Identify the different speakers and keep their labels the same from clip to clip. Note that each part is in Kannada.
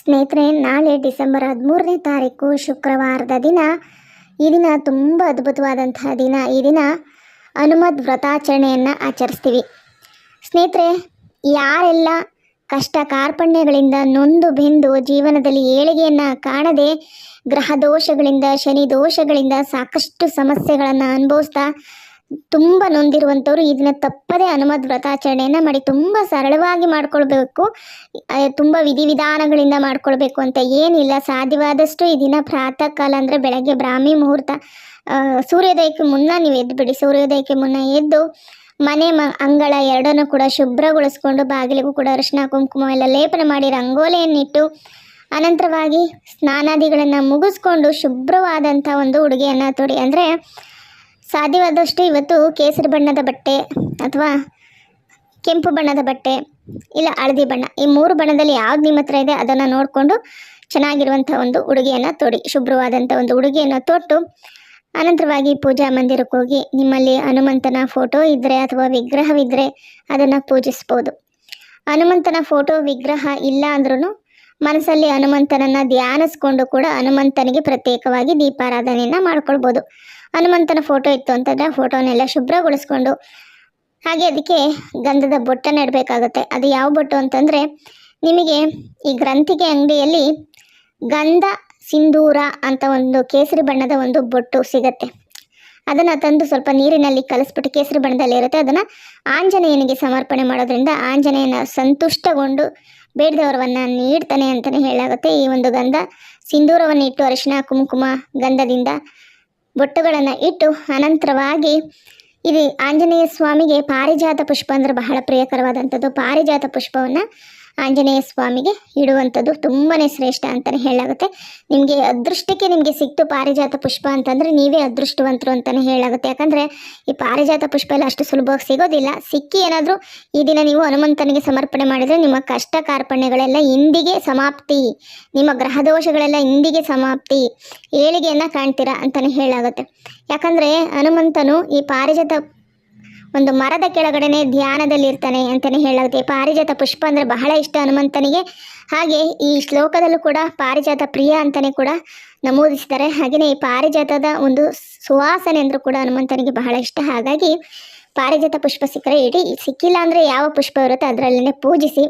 Speaker 1: ಸ್ನೇಹಿತರೆ, ನಾಳೆ ಡಿಸೆಂಬರ್ ಹದಿಮೂರನೇ ತಾರೀಕು ಶುಕ್ರವಾರದ ದಿನ. ಈ ದಿನ ತುಂಬ ಅದ್ಭುತವಾದಂತಹ ದಿನ. ಈ ದಿನ ಹನುಮದ್ ವ್ರತಾಚರಣೆಯನ್ನು ಆಚರಿಸ್ತೀವಿ. ಸ್ನೇಹಿತರೆ, ಯಾರೆಲ್ಲ ಕಷ್ಟ ಕಾರ್ಪಣ್ಯಗಳಿಂದ ನೊಂದು ಬೆಂದು ಜೀವನದಲ್ಲಿ ಏಳಿಗೆಯನ್ನು ಕಾಣದೆ ಗ್ರಹ ದೋಷಗಳಿಂದ, ಶನಿ ದೋಷಗಳಿಂದ ಸಾಕಷ್ಟು ಸಮಸ್ಯೆಗಳನ್ನು ಅನುಭವಿಸ್ತಾ ತುಂಬ ನೊಂದಿರುವಂಥವ್ರು ಇದನ್ನ ತಪ್ಪದೇ ಹನುಮದ್ ವ್ರತಾಚರಣೆಯನ್ನು ಮಾಡಿ ತುಂಬ ಸರಳವಾಗಿ ಮಾಡ್ಕೊಳ್ಬೇಕು. ತುಂಬಾ ವಿಧಿವಿಧಾನಗಳಿಂದ ಮಾಡ್ಕೊಳ್ಬೇಕು ಅಂತ ಏನಿಲ್ಲ. ಸಾಧ್ಯವಾದಷ್ಟು ಈ ದಿನ ಪ್ರಾತಃ ಕಾಲ ಅಂದರೆ ಬೆಳಗ್ಗೆ ಬ್ರಾಹ್ಮಿ ಮುಹೂರ್ತ. ಸೂರ್ಯೋದಯಕ್ಕೆ ಮುನ್ನ ನೀವು ಎದ್ದು ಬಿಡಿ ಸೂರ್ಯೋದಯಕ್ಕೆ ಮುನ್ನ ಎದ್ದು ಮನೆ ಮ, ಅಂಗಳ ಎರಡನ್ನೂ ಕೂಡ ಶುಭ್ರಗೊಳಿಸ್ಕೊಂಡು ಬಾಗಿಲಿಗೂ ಕೂಡ ಅರಿಶಿನ, ಕುಂಕುಮ ಎಲ್ಲ ಲೇಪನ ಮಾಡಿ ರಂಗೋಲಿಯನ್ನಿಟ್ಟು ಅನಂತರವಾಗಿ ಸ್ನಾನಾದಿಗಳನ್ನು ಮುಗಿಸ್ಕೊಂಡು ಶುಭ್ರವಾದಂಥ ಒಂದು ಉಡುಗೆಯನ್ನು ತೊಡಿ. ಅಂದರೆ ಸಾಧ್ಯವಾದಷ್ಟು ಇವತ್ತು ಕೇಸರಿ ಬಣ್ಣದ ಬಟ್ಟೆ ಅಥವಾ ಕೆಂಪು ಬಣ್ಣದ ಬಟ್ಟೆ ಇಲ್ಲ ಹಳದಿ ಬಣ್ಣ, ಈ ಮೂರು ಬಣ್ಣದಲ್ಲಿ ಯಾವ್ದು ನಿಮ್ಮ ಹತ್ರ ಇದೆ ಅದನ್ನು ನೋಡಿಕೊಂಡು ಚೆನ್ನಾಗಿರುವಂಥ ಒಂದು ಉಡುಗೆಯನ್ನು ತೊಡಿ ಶುಭ್ರವಾದಂಥ ಒಂದು ಉಡುಗೆಯನ್ನು ತೊಟ್ಟು ಅನಂತರವಾಗಿ ಪೂಜಾ ಮಂದಿರಕ್ಕೆ ಹೋಗಿ ನಿಮ್ಮಲ್ಲಿ ಹನುಮಂತನ ಫೋಟೋ ಇದ್ದರೆ ಅಥವಾ ವಿಗ್ರಹವಿದ್ದರೆ ಅದನ್ನು ಪೂಜಿಸ್ಬೋದು. ಹನುಮಂತನ ಫೋಟೋ ವಿಗ್ರಹ ಇಲ್ಲ ಅಂದ್ರೂ ಮನಸ್ಸಲ್ಲಿ ಹನುಮಂತನನ್ನು ಧ್ಯಾನಿಸ್ಕೊಂಡು ಕೂಡ ಹನುಮಂತನಿಗೆ ಪ್ರತ್ಯೇಕವಾಗಿ ದೀಪಾರಾಧನೆಯನ್ನು ಮಾಡ್ಕೊಳ್ಬೋದು. ಹನುಮಂತನ ಫೋಟೋ ಇತ್ತು ಅಂತಂದರೆ ಫೋಟೋನೆಲ್ಲ ಶುಭ್ರಗೊಳಿಸ್ಕೊಂಡು ಹಾಗೆ ಅದಕ್ಕೆ ಗಂಧದ ಬೊಟ್ಟ ಇಡಬೇಕಾಗುತ್ತೆ. ಅದು ಯಾವ ಬೊಟ್ಟು ಅಂತಂದರೆ ನಿಮಗೆ ಈ ಗ್ರಂಥಿಗೆ ಅಂಗಡಿಯಲ್ಲಿ ಗಂಧ ಸಿಂಧೂರ ಅಂತ ಒಂದು ಕೇಸರಿ ಬಣ್ಣದ ಒಂದು ಬೊಟ್ಟು ಸಿಗತ್ತೆ. ಅದನ್ನು ತಂದು ಸ್ವಲ್ಪ ನೀರಿನಲ್ಲಿ ಕಲಿಸ್ಬಿಟ್ಟು ಕೇಸರಿ ಬಣ್ಣದಲ್ಲಿ ಇರುತ್ತೆ ಅದನ್ನು ಆಂಜನೇಯನಿಗೆ ಸಮರ್ಪಣೆ ಮಾಡೋದ್ರಿಂದ ಆಂಜನೇಯನ ಸಂತುಷ್ಟಗೊಂಡು ಬೇಡದವರವನ್ನು ನೀಡ್ತಾನೆ ಅಂತಲೇ ಹೇಳಾಗುತ್ತೆ. ಈ ಒಂದು ಗಂಧ ಸಿಂಧೂರವನ್ನು ಇಟ್ಟು ಅರಿಶಿನ, ಕುಂಕುಮ ಗಂಧದಿಂದ ಬೊಟ್ಟುಗಳನ್ನು ಇಟ್ಟು ಅನಂತರವಾಗಿ ಇದು ಆಂಜನೇಯ ಸ್ವಾಮಿಗೆ ಪಾರಿಜಾತ ಪುಷ್ಪ ಅಂದರೆ ಬಹಳ ಪ್ರಿಯಕರವಾದಂಥದ್ದು. ಪಾರಿಜಾತ ಪುಷ್ಪವನ್ನು ಆಂಜನೇಯ ಸ್ವಾಮಿಗೆ ಇಡುವಂಥದ್ದು ತುಂಬಾ ಶ್ರೇಷ್ಠ ಅಂತಲೇ ಹೇಳಾಗುತ್ತೆ ನಿಮಗೆ ಅದೃಷ್ಟಕ್ಕೆ ನಿಮಗೆ ಸಿಕ್ತು ಪಾರಿಜಾತ ಪುಷ್ಪ ಅಂತಂದರೆ ನೀವೇ ಅದೃಷ್ಟವಂತರು ಅಂತಲೇ ಹೇಳಾಗುತ್ತೆ ಯಾಕಂದರೆ ಈ ಪಾರಿಜಾತ ಪುಷ್ಪ ಎಲ್ಲ ಅಷ್ಟು ಸುಲಭವಾಗಿ ಸಿಗೋದಿಲ್ಲ. ಸಿಕ್ಕಿ ಏನಾದರೂ ಈ ದಿನ ನೀವು ಹನುಮಂತನಿಗೆ ಸಮರ್ಪಣೆ ಮಾಡಿದರೆ ನಿಮ್ಮ ಕಷ್ಟ ಕಾರ್ಪಣ್ಯಗಳೆಲ್ಲ ಇಂದಿಗೆ ಸಮಾಪ್ತಿ. ನಿಮ್ಮ ಗ್ರಹ ದೋಷಗಳೆಲ್ಲ ಇಂದಿಗೆ ಸಮಾಪ್ತಿ. ಏಳಿಗೆಯನ್ನು ಕಾಣ್ತೀರಾ ಅಂತಲೇ ಹೇಳಾಗುತ್ತೆ ಯಾಕಂದರೆ ಹನುಮಂತನು ಈ ಪಾರಿಜಾತ ಒಂದು ಮರದ ಕೆಳಗಡೆನೆ ಧ್ಯಾನದಲ್ಲಿರ್ತಾನೆ ಅಂತಲೇ ಹೇಳುತ್ತೆ ಪಾರಿಜಾತ ಪುಷ್ಪ ಅಂದರೆ ಬಹಳ ಇಷ್ಟ ಹನುಮಂತನಿಗೆ. ಹಾಗೆ ಈ ಶ್ಲೋಕದಲ್ಲೂ ಕೂಡ ಪಾರಿಜಾತ ಪ್ರಿಯ ಅಂತಲೇ ಕೂಡ ನಮೂದಿಸಿದ್ದಾರೆ. ಹಾಗೆಯೇ ಈ ಪಾರಿಜಾತದ ಒಂದು ಸುವಾಸನೆ ಅಂದರೂ ಕೂಡ ಹನುಮಂತನಿಗೆ ಬಹಳ ಇಷ್ಟ. ಹಾಗಾಗಿ ಪಾರಿಜಾತ ಪುಷ್ಪ ಸಿಕ್ಕರೆ ಇಡೀ ಸಿಕ್ಕಿಲ್ಲ ಅಂದರೆ ಯಾವ ಪುಷ್ಪ ಇರುತ್ತೋ ಅದರಲ್ಲೇ ಪೂಜಿಸಿ,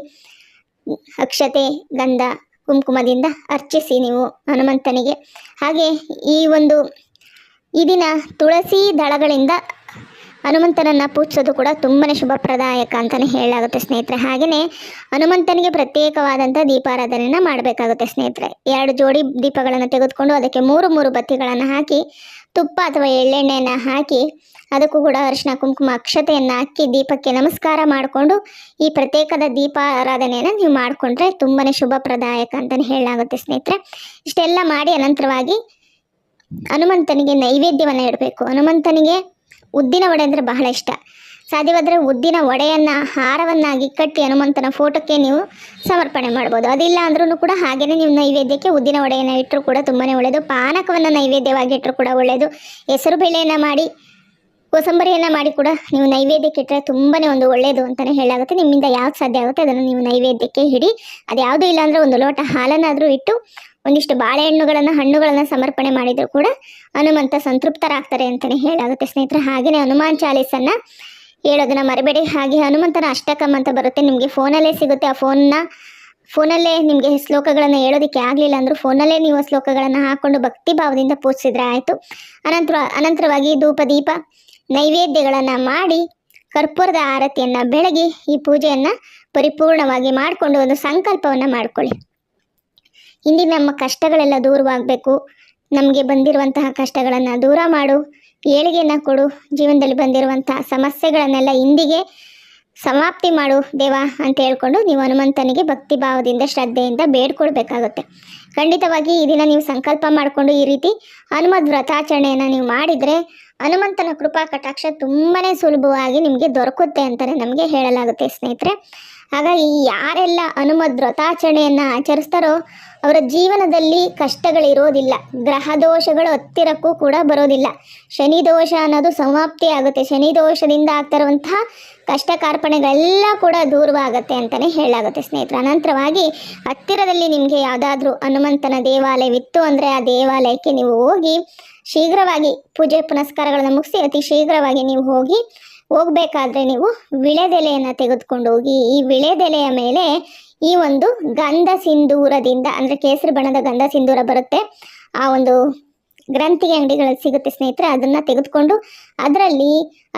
Speaker 1: ಅಕ್ಷತೆ, ಗಂಧ, ಕುಂಕುಮದಿಂದ ಅರ್ಚಿಸಿ ನೀವು ಹನುಮಂತನಿಗೆ. ಹಾಗೆ ಈ ಒಂದು, ಈ ದಿನ ತುಳಸಿ ದಳಗಳಿಂದ ಹನುಮಂತನನ್ನು ಪೂಜಿಸೋದು ಕೂಡ ತುಂಬಾ ಶುಭಪ್ರದಾಯಕ ಅಂತಲೇ ಹೇಳಲಾಗುತ್ತೆ ಸ್ನೇಹಿತರೆ. ಹಾಗೆಯೇ ಹನುಮಂತನಿಗೆ ಪ್ರತ್ಯೇಕವಾದಂಥ ದೀಪಾರಾಧನೆಯನ್ನು ಮಾಡಬೇಕಾಗುತ್ತೆ ಸ್ನೇಹಿತರೆ. ಎರಡು ಜೋಡಿ ದೀಪಗಳನ್ನು ತೆಗೆದುಕೊಂಡು ಅದಕ್ಕೆ ಮೂರು ಮೂರು ಬತ್ತಿಗಳನ್ನು ಹಾಕಿ, ತುಪ್ಪ ಅಥವಾ ಎಳ್ಳೆಣ್ಣೆಯನ್ನು ಹಾಕಿ, ಅದಕ್ಕೂ ಕೂಡ ಅರಿಶಿನ ಕುಂಕುಮ, ಅಕ್ಷತೆಯನ್ನು ಹಾಕಿ ದೀಪಕ್ಕೆ ನಮಸ್ಕಾರ ಮಾಡಿಕೊಂಡು ಈ ಪ್ರತ್ಯೇಕದ ದೀಪಾರಾಧನೆಯನ್ನು ನೀವು ಮಾಡಿಕೊಂಡ್ರೆ ತುಂಬಾ ಶುಭಪ್ರದಾಯಕ ಅಂತಲೇ ಹೇಳಲಾಗುತ್ತೆ ಸ್ನೇಹಿತರೆ. ಇಷ್ಟೆಲ್ಲ ಮಾಡಿ ಅನಂತರವಾಗಿ ಹನುಮಂತನಿಗೆ ನೈವೇದ್ಯವನ್ನು ಇಡಬೇಕು. ಹನುಮಂತನಿಗೆ ಉದ್ದಿನ ವಡೆ ಅಂದರೆ ಬಹಳ ಇಷ್ಟ. ಸಾಧ್ಯವಾದರೆ ಉದ್ದಿನ ವಡೆಯನ್ನು, ಹಾರವನ್ನಾಗಿ ಕಟ್ಟಿ ಹನುಮಂತನ ಫೋಟೋಕ್ಕೆ ನೀವು ಸಮರ್ಪಣೆ ಮಾಡ್ಬೋದು. ಅದಿಲ್ಲ ಅಂದ್ರೂ ಕೂಡ ಹಾಗೆಯೇ ನೀವು ನೈವೇದ್ಯಕ್ಕೆ ಉದ್ದಿನ ವಡೆಯನ್ನು ಇಟ್ಟರೂ ಕೂಡ ತುಂಬಾ ಒಳ್ಳೆಯದು ಪಾನಕವನ್ನು ನೈವೇದ್ಯವಾಗಿ ಇಟ್ಟರೂ ಕೂಡ ಒಳ್ಳೆಯದು ಹೆಸರು ಬೇಳೆಯನ್ನು ಮಾಡಿ ಕೋಸಂಬರಿಯನ್ನು ಮಾಡಿ ಕೂಡ ನೀವು ನೈವೇದ್ಯಕ್ಕೆ ಇಟ್ಟರೆ ತುಂಬಾನೇ ಒಂದು ಒಳ್ಳೆಯದು ಅಂತಾನೆ ಹೇಳಾಗುತ್ತೆ. ನಿಮ್ಮಿಂದ ಯಾವ್ದು ಸಾಧ್ಯ ಆಗುತ್ತೆ ಅದನ್ನು ನೀವು ನೈವೇದ್ಯಕ್ಕೆ ಹಿಡಿ ಅದು ಇಲ್ಲ ಅಂದರೆ ಒಂದು ಲೋಟ ಹಾಲನ್ನಾದರೂ ಇಟ್ಟು ಒಂದಿಷ್ಟು ಬಾಳೆಹಣ್ಣುಗಳನ್ನು, ಹಣ್ಣುಗಳನ್ನು ಸಮರ್ಪಣೆ ಮಾಡಿದರೂ ಕೂಡ ಹನುಮಂತ ಸಂತೃಪ್ತರಾಗ್ತಾರೆ ಅಂತಾನೆ ಹೇಳಾಗುತ್ತೆ ಸ್ನೇಹಿತರೆ. ಹಾಗೆಯೇ ಹನುಮಾನ್ ಚಾಲೀಸನ್ನ ಹೇಳೋದನ್ನ ಮರಬೇಡಿ. ಹಾಗೆ ಹನುಮಂತನ ಅಷ್ಟಕಂ ಅಂತ ಬರುತ್ತೆ. ನಿಮಗೆ ಫೋನಲ್ಲೇ ಸಿಗುತ್ತೆ. ಆ ಫೋನ್ನ ಫೋನಲ್ಲೇ ನಿಮಗೆ ಶ್ಲೋಕಗಳನ್ನು ಹೇಳೋದಕ್ಕೆ ಆಗಲಿಲ್ಲ ಅಂದರೂ ಫೋನಲ್ಲೇ ನೀವು ಶ್ಲೋಕಗಳನ್ನ ಹಾಕ್ಕೊಂಡು ಭಕ್ತಿ ಭಾವದಿಂದ ಪೂಜಿಸಿದ್ರೆ ಆಯಿತು. ಅನಂತರ, ಅನಂತರವಾಗಿ ಧೂಪ ದೀಪ ನೈವೇದ್ಯಗಳನ್ನು ಮಾಡಿ ಕರ್ಪೂರದ ಆರತಿಯನ್ನು ಬೆಳಗಿ ಈ ಪೂಜೆಯನ್ನು ಪರಿಪೂರ್ಣವಾಗಿ ಮಾಡಿಕೊಂಡು ಒಂದು ಸಂಕಲ್ಪವನ್ನು ಮಾಡಿಕೊಳ್ಳಿ. ಇಂದಿನ ನಮ್ಮ ಕಷ್ಟಗಳೆಲ್ಲ ದೂರವಾಗಬೇಕು. ನಮಗೆ ಬಂದಿರುವಂತಹ ಕಷ್ಟಗಳನ್ನು ದೂರ ಮಾಡು. ಏಳಿಗೆಯನ್ನು ಕೊಡು. ಜೀವನದಲ್ಲಿ ಬಂದಿರುವಂತಹ ಸಮಸ್ಯೆಗಳನ್ನೆಲ್ಲ ಇಂದಿಗೆ ಸಮಾಪ್ತಿ ಮಾಡು ದೇವ ಅಂತ ಹೇಳ್ಕೊಂಡು ನೀವು ಹನುಮಂತನಿಗೆ ಭಕ್ತಿ ಭಾವದಿಂದ ಶ್ರದ್ಧೆಯಿಂದ ಬೇಡ್ಕೊಳ್ಬೇಕಾಗುತ್ತೆ. ಖಂಡಿತವಾಗಿ ಈ ದಿನ ನೀವು ಸಂಕಲ್ಪ ಮಾಡಿಕೊಂಡು ಈ ರೀತಿ ಹನುಮದ್ ವ್ರತಾಚರಣೆಯನ್ನು ನೀವು ಮಾಡಿದರೆ ಹನುಮಂತನ ಕೃಪಾ ಕಟಾಕ್ಷ ತುಂಬಾ ಸುಲಭವಾಗಿ ನಿಮಗೆ ದೊರಕುತ್ತೆ ಅಂತಲೇ ನಮಗೆ ಹೇಳಲಾಗುತ್ತೆ ಸ್ನೇಹಿತರೆ. ಹಾಗಾಗಿ ಯಾರೆಲ್ಲ ಹನುಮದ್ ವ್ರತಾಚರಣೆಯನ್ನು ಆಚರಿಸ್ತಾರೋ ಅವರ ಜೀವನದಲ್ಲಿ ಕಷ್ಟಗಳಿರೋದಿಲ್ಲ, ಗ್ರಹ ದೋಷಗಳು ಹತ್ತಿರಕ್ಕೂ ಕೂಡ ಬರೋದಿಲ್ಲ. ಶನಿ ದೋಷ ಅನ್ನೋದು ಸಮಾಪ್ತಿ ಆಗುತ್ತೆ, ಶನಿ ದೋಷದಿಂದ ಆಗ್ತಾ ಇರುವಂತಹ ಕಷ್ಟ ಕಾರ್ಪಣೆಗಳೆಲ್ಲ ಕೂಡ ದೂರವಾಗುತ್ತೆ ಅಂತಲೇ ಹೇಳಲಾಗುತ್ತೆ ಸ್ನೇಹಿತರೆ. ಅನಂತರವಾಗಿ ಹತ್ತಿರದಲ್ಲಿ ನಿಮಗೆ ಯಾವುದಾದ್ರೂ ಹನುಮಂತನ ದೇವಾಲಯವಿತ್ತು ಅಂದರೆ ಆ ದೇವಾಲಯಕ್ಕೆ ನೀವು ಹೋಗಿ ಶೀಘ್ರವಾಗಿ ಪೂಜೆ ಪುನಸ್ಕಾರಗಳನ್ನು ಮುಗಿಸಿ ಅತಿ ಶೀಘ್ರವಾಗಿ ನೀವು ಹೋಗಿ ಹೋಗಬೇಕಾದ್ರೆ ನೀವು ವಿಳೆದೆಲೆಯನ್ನು ತೆಗೆದುಕೊಂಡು ಹೋಗಿ ಈ ವಿಳೆದೆಲೆಯ ಮೇಲೆ ಈ ಒಂದು ಗಂಧ ಸಿಂಧೂರದಿಂದ ಅಂದರೆ ಕೇಸರಿ ಬಣ್ಣದ ಗಂಧ ಸಿಂಧೂರ ಬರುತ್ತೆ. ಆ ಒಂದು ಗ್ರಂಥಿಗೆ ಅಂಗಡಿಗಳಲ್ಲಿ ಸಿಗುತ್ತೆ ಸ್ನೇಹಿತರೆ, ಅದನ್ನು ತೆಗೆದುಕೊಂಡು ಅದರಲ್ಲಿ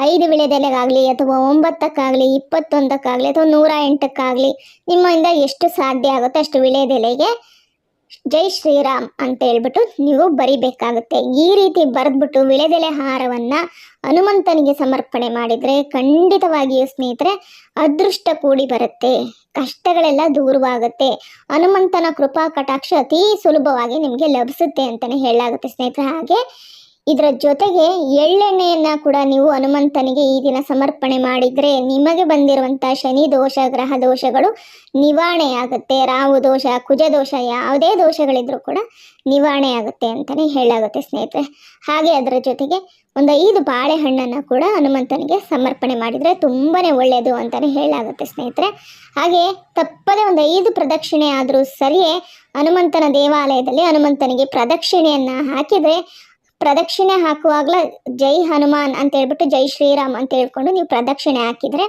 Speaker 1: ಐದು ವಿಳೆದೆಲೆಗಾಗಲಿ ಅಥವಾ ಒಂಬತ್ತಕ್ಕಾಗಲಿ, ಇಪ್ಪತ್ತೊಂದಕ್ಕಾಗಲಿ ಅಥವಾ ನೂರ ಎಂಟಕ್ಕಾಗಲಿ ನಿಮ್ಮಿಂದ ಎಷ್ಟು ಸಾಧ್ಯ ಆಗುತ್ತೋ ಅಷ್ಟು ವಿಳೆದೆಲೆಗೆ ಜೈ ಶ್ರೀರಾಮ್ ಅಂತ ಹೇಳ್ಬಿಟ್ಟು ನೀವು ಬರಿಬೇಕಾಗುತ್ತೆ. ಈ ರೀತಿ ಬರೆದ್ಬಿಟ್ಟು ವಿಳೆದೆಲೆ ಹಾರವನ್ನು ಹನುಮಂತನಿಗೆ ಸಮರ್ಪಣೆ ಮಾಡಿದರೆ ಖಂಡಿತವಾಗಿಯೂ ಸ್ನೇಹಿತರೆ ಅದೃಷ್ಟ ಕೂಡಿ ಬರುತ್ತೆ. ಕಷ್ಟಗಳೆಲ್ಲ ದೂರವಾಗುತ್ತೆ. ಹನುಮಂತನ ಕೃಪಾ ಕಟಾಕ್ಷ ಅತಿ ಸುಲಭವಾಗಿ ನಿಮಗೆ ಲಭಿಸುತ್ತೆ ಅಂತಲೇ ಹೇಳಲಾಗುತ್ತೆ ಸ್ನೇಹಿತರೆ. ಹಾಗೆ ಇದರ ಜೊತೆಗೆ ಎಳ್ಳೆಣ್ಣೆಯನ್ನ ಕೂಡ ನೀವು ಹನುಮಂತನಿಗೆ ಈ ದಿನ ಸಮರ್ಪಣೆ ಮಾಡಿದರೆ ನಿಮಗೆ ಬಂದಿರುವಂಥ ಶನಿ ದೋಷ, ಗ್ರಹ ದೋಷಗಳು ನಿವಾರಣೆ ಆಗುತ್ತೆ. ರಾಹು ದೋಷ, ಕುಜ ದೋಷ, ಯಾವುದೇ ದೋಷಗಳಿದ್ರೂ ಕೂಡ ನಿವಾರಣೆ ಆಗುತ್ತೆ ಅಂತಲೇ ಹೇಳಾಗುತ್ತೆ ಸ್ನೇಹಿತರೆ. ಹಾಗೆ ಅದರ ಜೊತೆಗೆ ಒಂದು ಐದು ಬಾಳೆಹಣ್ಣನ್ನು ಕೂಡ ಹನುಮಂತನಿಗೆ ಸಮರ್ಪಣೆ ಮಾಡಿದರೆ ತುಂಬಾ ಒಳ್ಳೆಯದು ಅಂತಲೇ ಹೇಳಾಗುತ್ತೆ ಸ್ನೇಹಿತರೆ. ಹಾಗೆ ತಪ್ಪದೆ ಒಂದು ಐದು ಪ್ರದಕ್ಷಿಣೆ ಆದರೂ ಸರಿಯೇ ಹನುಮಂತನ ದೇವಾಲಯದಲ್ಲಿ ಹನುಮಂತನಿಗೆ ಪ್ರದಕ್ಷಿಣೆಯನ್ನು ಹಾಕಿದರೆ ಪ್ರದಕ್ಷಿಣೆ ಹಾಕುವಾಗಲೇ ಜೈ ಹನುಮಾನ್ ಅಂತ ಹೇಳ್ಬಿಟ್ಟು ಜೈ ಶ್ರೀರಾಮ್ ಅಂತ ಹೇಳ್ಕೊಂಡು ನೀವು ಪ್ರದಕ್ಷಿಣೆ ಹಾಕಿದರೆ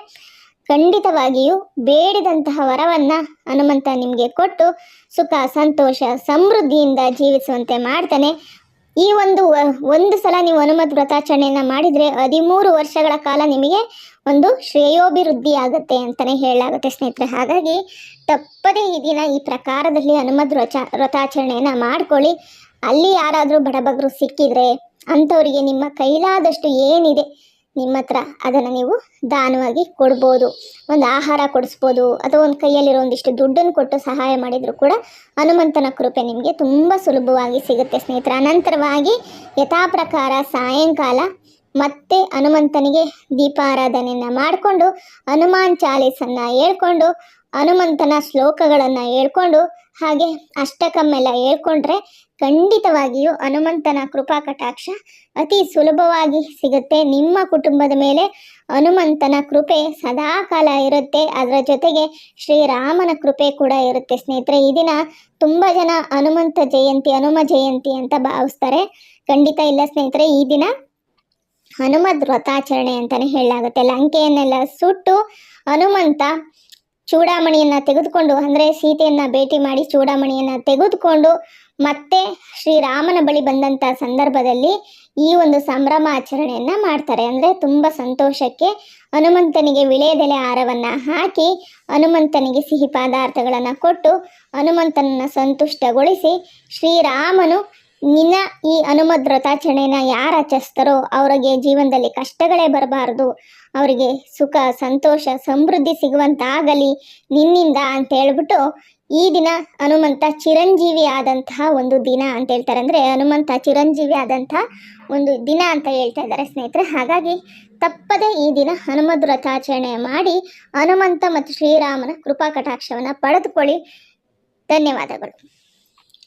Speaker 1: ಖಂಡಿತವಾಗಿಯೂ ಬೇಡಿದಂತಹ ವರವನ್ನು ಹನುಮಂತ ನಿಮಗೆ ಕೊಟ್ಟು ಸುಖ, ಸಂತೋಷ, ಸಮೃದ್ಧಿಯಿಂದ ಜೀವಿಸುವಂತೆ ಮಾಡ್ತಾನೆ. ಈ ಒಂದು ಒಂದು ಸಲ ನೀವು ಹನುಮತ್ ವ್ರತಾಚರಣೆಯನ್ನು ಮಾಡಿದರೆ ಹದಿಮೂರು ವರ್ಷಗಳ ಕಾಲ ನಿಮಗೆ ಒಂದು ಶ್ರೇಯೋಭಿವೃದ್ಧಿ ಆಗುತ್ತೆ ಅಂತಲೇ ಹೇಳಲಾಗುತ್ತೆ ಸ್ನೇಹಿತರೆ. ಹಾಗಾಗಿ ತಪ್ಪದೇ ಈ ದಿನ ಈ ಪ್ರಕಾರದಲ್ಲಿ ಹನುಮದ್ ವ್ರತ ವ್ರತಾಚರಣೆಯನ್ನು ಮಾಡ್ಕೊಳ್ಳಿ. ಅಲ್ಲಿ ಯಾರಾದರೂ ಬಡಬಗರು ಸಿಕ್ಕಿದ್ರೆ ಅಂಥವರಿಗೆ ನಿಮ್ಮ ಕೈಲಾದಷ್ಟು ಏನಿದೆ ನಿಮ್ಮ ಹತ್ರ ಅದನ್ನು ನೀವು ದಾನವಾಗಿ ಕೊಡ್ಬೋದು. ಒಂದು ಆಹಾರ ಕೊಡಿಸ್ಬೋದು ಅಥವಾ ಒಂದು ಕೈಯಲ್ಲಿರೋ ಒಂದಿಷ್ಟು ದುಡ್ಡನ್ನು ಕೊಟ್ಟು ಸಹಾಯ ಮಾಡಿದರೂ ಕೂಡ ಹನುಮಂತನ ಕೃಪೆ ನಿಮಗೆ ತುಂಬ ಸುಲಭವಾಗಿ ಸಿಗುತ್ತೆ ಸ್ನೇಹಿತರ. ಅನಂತರವಾಗಿ ಯಥಾಪ್ರಕಾರ ಸಾಯಂಕಾಲ ಮತ್ತೆ ಹನುಮಂತನಿಗೆ ದೀಪಾರಾಧನೆಯನ್ನು ಮಾಡಿಕೊಂಡು ಹನುಮಾನ್ ಚಾಲೀಸನ್ನು ಹೇಳ್ಕೊಂಡು ಹನುಮಂತನ ಶ್ಲೋಕಗಳನ್ನು ಹೇಳ್ಕೊಂಡು ಹಾಗೆ ಅಷ್ಟಕಮ್ಮೆಲ್ಲ ಹೇಳ್ಕೊಂಡ್ರೆ ಖಂಡಿತವಾಗಿಯೂ ಹನುಮಂತನ ಕೃಪಾ ಕಟಾಕ್ಷ ಅತಿ ಸುಲಭವಾಗಿ ಸಿಗುತ್ತೆ. ನಿಮ್ಮ ಕುಟುಂಬದ ಮೇಲೆ ಹನುಮಂತನ ಕೃಪೆ ಸದಾ ಕಾಲ ಇರುತ್ತೆ. ಅದರ ಜೊತೆಗೆ ಶ್ರೀರಾಮನ ಕೃಪೆ ಕೂಡ ಇರುತ್ತೆ ಸ್ನೇಹಿತರೆ. ಈ ದಿನ ತುಂಬ ಜನ ಹನುಮಂತ ಜಯಂತಿ, ಹನುಮ ಜಯಂತಿ ಅಂತ ಭಾವಿಸ್ತಾರೆ. ಖಂಡಿತ ಇಲ್ಲ ಸ್ನೇಹಿತರೆ, ಈ ದಿನ ಹನುಮದ್ ವ್ರತಾಚರಣೆ ಅಂತಲೇ ಹೇಳಲಾಗುತ್ತೆ. ಲಂಕೆಯನ್ನೆಲ್ಲ ಸುಟ್ಟು ಹನುಮಂತ ಚೂಡಾಮಣಿಯನ್ನು ತೆಗೆದುಕೊಂಡು, ಅಂದರೆ ಸೀತೆಯನ್ನು ಭೇಟಿ ಮಾಡಿ ಚೂಡಾಮಣಿಯನ್ನು ತೆಗೆದುಕೊಂಡು ಮತ್ತೆ ಶ್ರೀರಾಮನ ಬಳಿ ಬಂದಂಥ ಸಂದರ್ಭದಲ್ಲಿ ಈ ಒಂದು ಸಂಭ್ರಮ ಆಚರಣೆಯನ್ನು ಮಾಡ್ತಾರೆ. ಅಂದರೆ ತುಂಬ ಸಂತೋಷಕ್ಕೆ ಹನುಮಂತನಿಗೆ ವಿಳೆದೆಲೆ ಹಾರವನ್ನು ಹಾಕಿ ಹನುಮಂತನಿಗೆ ಸಿಹಿ ಪದಾರ್ಥಗಳನ್ನು ಕೊಟ್ಟು ಹನುಮಂತನನ್ನು ಸಂತುಷ್ಟಗೊಳಿಸಿ ಶ್ರೀರಾಮನು ನಿನ್ನ ಈ ಹನುಮದ್ ವ್ರತಾಚರಣೆನ ಯಾರು ಆಚರಿಸ್ತಾರೋ ಅವರಿಗೆ ಜೀವನದಲ್ಲಿ ಕಷ್ಟಗಳೇ ಬರಬಾರ್ದು. ಅವರಿಗೆ ಸುಖ, ಸಂತೋಷ, ಸಮೃದ್ಧಿ ಸಿಗುವಂತಾಗಲಿ ನಿನ್ನಿಂದ ಅಂತ ಹೇಳ್ಬಿಟ್ಟು ಈ ದಿನ ಹನುಮಂತ ಚಿರಂಜೀವಿ ಆದಂತಹ ಒಂದು ದಿನ ಅಂತ ಹೇಳ್ತಾರೆ ಅಂದರೆ ಹನುಮಂತ ಚಿರಂಜೀವಿ ಆದಂತಹ ಒಂದು ದಿನ ಅಂತ ಹೇಳ್ತಾ ಇದ್ದಾರೆ ಸ್ನೇಹಿತರೆ. ಹಾಗಾಗಿ ತಪ್ಪದೆ ಈ ದಿನ ಹನುಮದ್ ವ್ರತಾಚರಣೆ ಮಾಡಿ ಹನುಮಂತ ಮತ್ತು ಶ್ರೀರಾಮನ ಕೃಪಾ ಕಟಾಕ್ಷವನ್ನು ಪಡೆದುಕೊಳ್ಳಿ. ಧನ್ಯವಾದಗಳು.